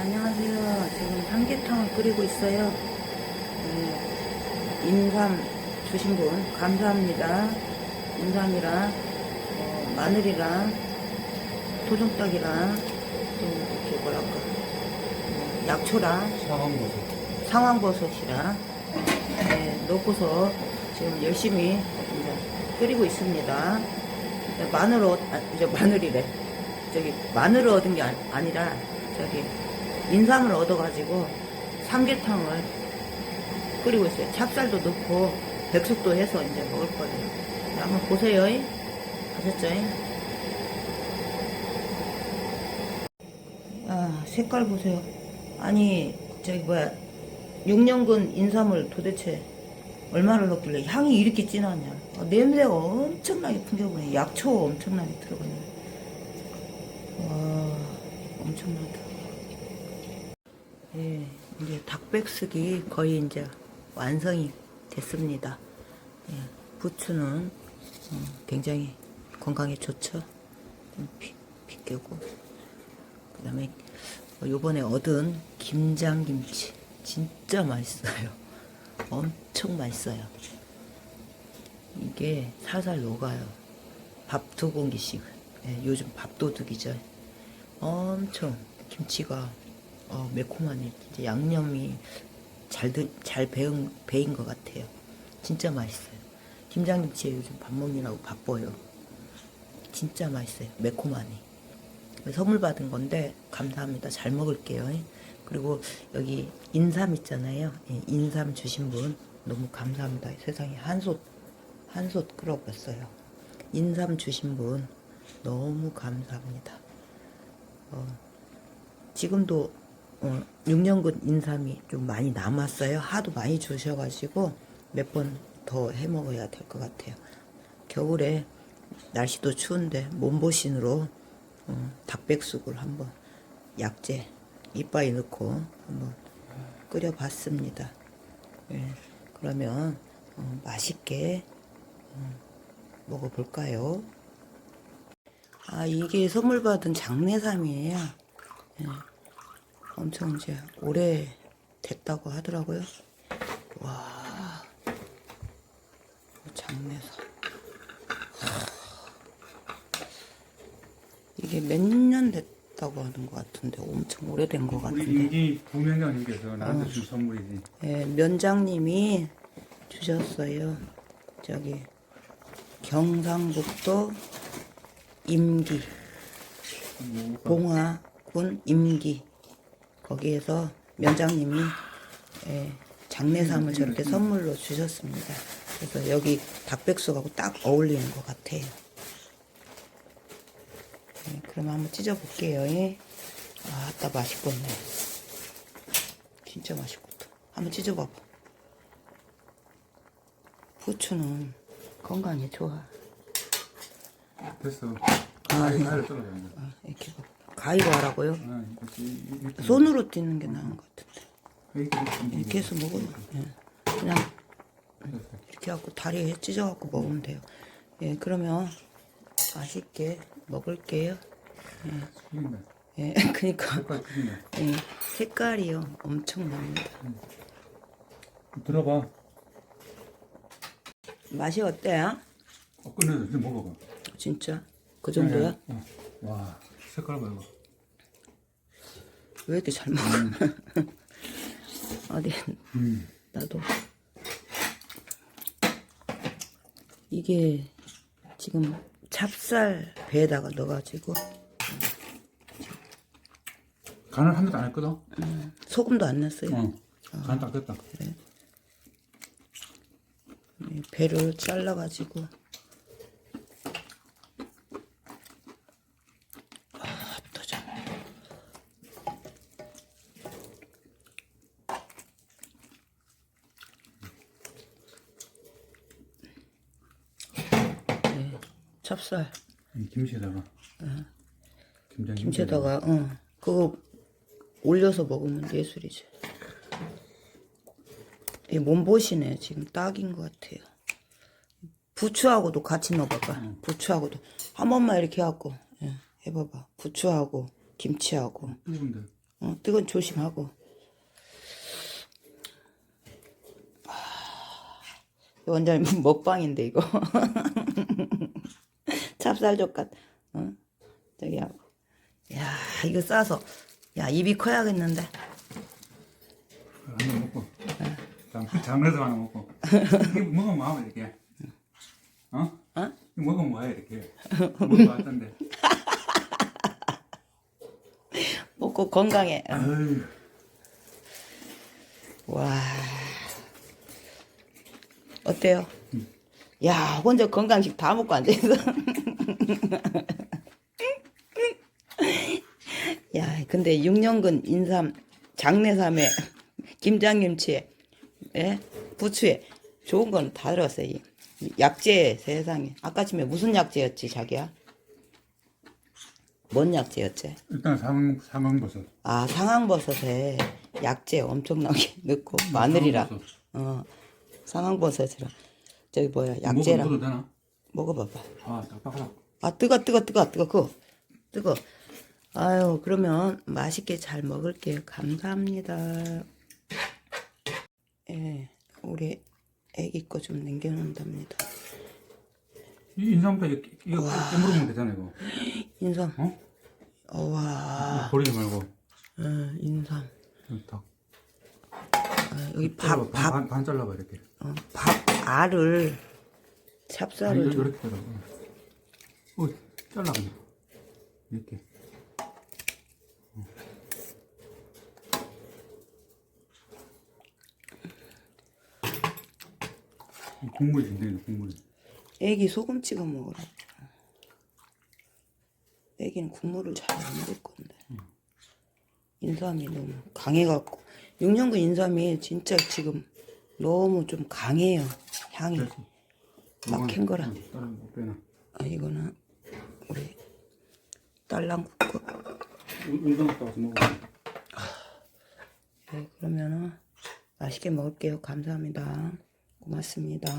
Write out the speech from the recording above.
안녕하세요. 지금 삼계탕을 끓이고 있어요. 네, 인삼 주신 분 감사합니다. 인삼이랑 어, 마늘이랑 토종닭이랑 또 이렇게 뭐랄까 어, 약초랑 상황버섯. 상황버섯이랑 네, 넣고서 지금 열심히 이제 끓이고 있습니다. 네, 마늘 얻, 아, 이제 마늘이래. 저기 마늘을 얻은 게 아니- 아니라 저기 인삼을 얻어가지고 삼계탕을 끓이고 있어요. 찹쌀도 넣고 백숙도 해서 이제 먹을 거예요. 자, 한번 보세요. 아셨죠? 아 색깔 보세요. 아니 저기 뭐야 6년근 인삼을 도대체 얼마를 넣길래 향이 이렇게 진하냐. 아, 냄새가 엄청나게 풍겨보네. 약초 엄청나게 들어가네. 와, 엄청나다. 예, 이제 닭백숙이 거의 이제 완성이 됐습니다. 예, 부추는 음, 굉장히 건강에 좋죠. 좀 비, 비껴고. 그 다음에 요번에 얻은 김장김치. 진짜 맛있어요. 엄청 맛있어요. 이게 살살 녹아요. 밥 두 공기씩. 예, 요즘 밥도둑이죠. 엄청 김치가 어, 매콤하네. 진짜 양념이 잘, 드, 잘 배운, 배인 것 같아요. 진짜 맛있어요. 김장김치에 요즘 밥 먹느라고 바빠요. 진짜 맛있어요. 매콤하니. 선물 받은 건데 감사합니다. 잘 먹을게요. 그리고 여기 인삼 있잖아요. 예, 인삼 주신 분 너무 감사합니다. 세상에 한솥 한솥 끓여봤어요. 인삼 주신 분 너무 감사합니다. 어, 지금도 어, 6년근 인삼이 좀 많이 남았어요. 하도 많이 주셔가지고 몇 번 더 해 먹어야 될 것 같아요. 겨울에 날씨도 추운데 몸보신으로 어, 닭백숙을 한번 약재 이빠이 넣고 한번 끓여봤습니다. 예, 그러면 어, 맛있게 어, 먹어볼까요? 아 이게 선물 받은 장내삼이에요. 예, 엄청 이제 오래 됐다고 하더라고요. 와 장내삼. 이게 몇 년 됐다고 하는 것 같은데 엄청 오래된 것 같은데. 임기 부면장님께서 나한테 준 선물이지. 예, 면장님이 주셨어요. 저기 경상북도 임기 뭐가 봉화군 임기 거기에서 면장님이 예, 장례삼을 저렇게 선물로 주셨습니다. 그래서 여기 닭백숙하고 딱 어울리는 것 같아요. 예, 그럼 한번 찢어볼게요. 예. 아, 아따 맛있겠네. 진짜 맛있겠다. 한번 찢어봐봐. 부추는 건강에 좋아. 됐어. 아. 아, 이렇게 봐. 가위로 하라고요? 아, 이렇게 이렇게 손으로 띄는 게 나은 것 같은데. 이렇게 해서 먹어요. 예. 그냥. 이렇게 하고 다리에 찢어갖고 먹으면 돼요. 예, 그러면 맛있게 먹을게요. 튀긴다. 예, 그니까. 예, 색깔이요. 엄청납니다. 들어봐. 맛이 어때요? 어, 끝내줘. 좀 먹어봐. 진짜? 그 정도야? 어. 와, 색깔 봐 이거. 왜 이렇게 잘 먹어? 어디, 음. 나도. 이게 지금 찹쌀 배에다가 넣어가지고 간을 한 번도 안 했거든. 소금도 안 넣었어요. 어. 간딱 됐다. 이 배를 잘라가지고 찹쌀 이 김치에다가. 김장 김치에다가 어 그거 올려서 먹으면 예술이지. 이 몸보시네 지금 딱인 것 같아요. 부추하고도 같이 넣어봐봐. 부추하고도 한 번만 이렇게 해갖고 예, 해봐봐. 부추하고 김치하고 뜨거운데. 어, 뜨건 조심하고. 아, 완전 먹방인데 이거. 찹쌀젓갓. 어? 저기 하고. 야 이거 싸서 야 입이 커야겠는데. 하나 먹고. 잠, 잠에서 하나 먹고. 이거 먹으면 뭐하면 이렇게. 어? 어? 이거 먹으면 뭐해 이렇게. 먹고 왔던데. 먹고 건강해. 어. 아유. 와 어때요? 야 혼자 건강식 다 먹고 앉아있어. 야 근데 6년근 인삼 장내삼에 김장김치에 예? 부추에 좋은 건 다 들었어요. 이- 약재 세상에. 아까 아침에 무슨 약재였지 자기야? 뭔 약재였지? 일단 상황 상황버섯. 아 상황버섯에 약재 엄청나게 넣고 마늘이랑 상황버섯. 어 상황버섯이랑 저기 뭐야 약재랑 먹어도 되나? 먹어봐봐 아 딱딱하다. 아 뜨거 뜨거 뜨거 뜨거 그거 뜨거 아유 그러면 맛있게 잘 먹을게요 감사합니다 예 우리 애기 거 좀 남겨놓는답니다 이 인삼도 이거 이거 깨물으면 되잖아 이거. 인삼 어? 어와 버리지 말고. 예, 인삼 이거 딱. 아, 여기. 밥 반, 밥 반, 반 잘라봐 이렇게. 어, 밥 알을 찹쌀을 좀 이렇게 잘라봐. 어, 잘라 그냥. 이렇게. 국물이 있네, 국물이. 애기 소금 찍어 먹으라. 애기는 국물을 잘 안 먹을 건데. 인삼이 너무 강해갖고. 6년근 인삼이 진짜 지금 너무 좀 강해요. 향이. 됐어. 막힌 거라. 빼놔. 아, 이거는 우리 딸랑 국거. 운동 갔다 와서 먹어. 네, 그러면은 맛있게 먹을게요. 감사합니다. 고맙습니다.